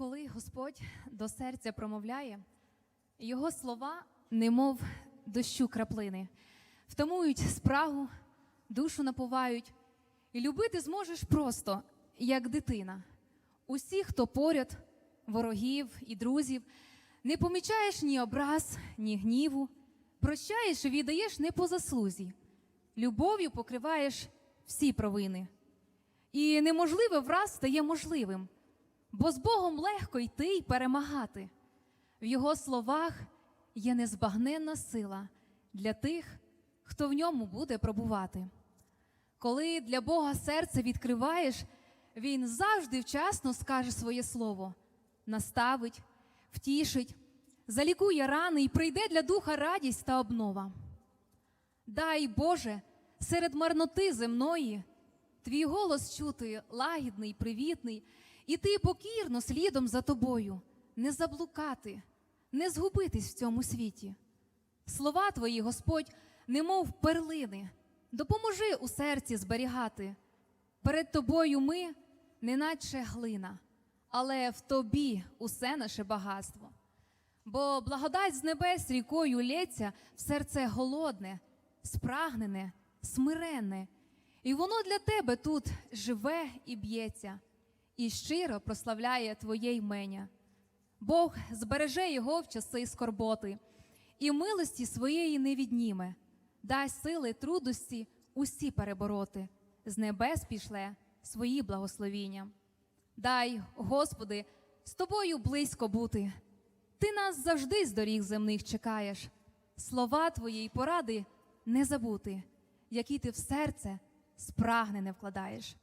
Коли Господь до серця промовляє, його слова, немов дощу краплини, втамують спрагу, душу напувають, і любити зможеш просто, як дитина. Усі, хто поряд, ворогів і друзів, не помічаєш ні образ, ні гніву, прощаєш і віддаєш не по заслузі, любов'ю покриваєш всі провини. І неможливе враз стає можливим, бо з Богом легко йти й перемагати. В Його словах є незбагненна сила для тих, хто в ньому буде пробувати. Коли для Бога серце відкриваєш, Він завжди вчасно скаже своє слово, наставить, втішить, залікує рани і прийде для духа радість та обнова. Дай Боже, серед марноти земної, твій голос чути лагідний, привітний, і ти покірно слідом за тобою, не заблукати, не згубитись в цьому світі. Слова твої, Господь, немов перлини, допоможи у серці зберігати. Перед тобою ми, неначе глина, але в тобі усе наше багатство. Бо благодать з небес рікою лється в серце голодне, спрагнене, смиренне, і воно для тебе тут живе і б'ється, і щиро прославляє Твоє ймення. Бог збереже його в часи скорботи, і милості своєї не відніме, дасть сили трудності усі перебороти, з небес пішле свої благословіння. Дай, Господи, з тобою близько бути. Ти нас завжди з доріг земних чекаєш. Слова твої й поради не забути, які ти в серце спрагнене вкладаєш.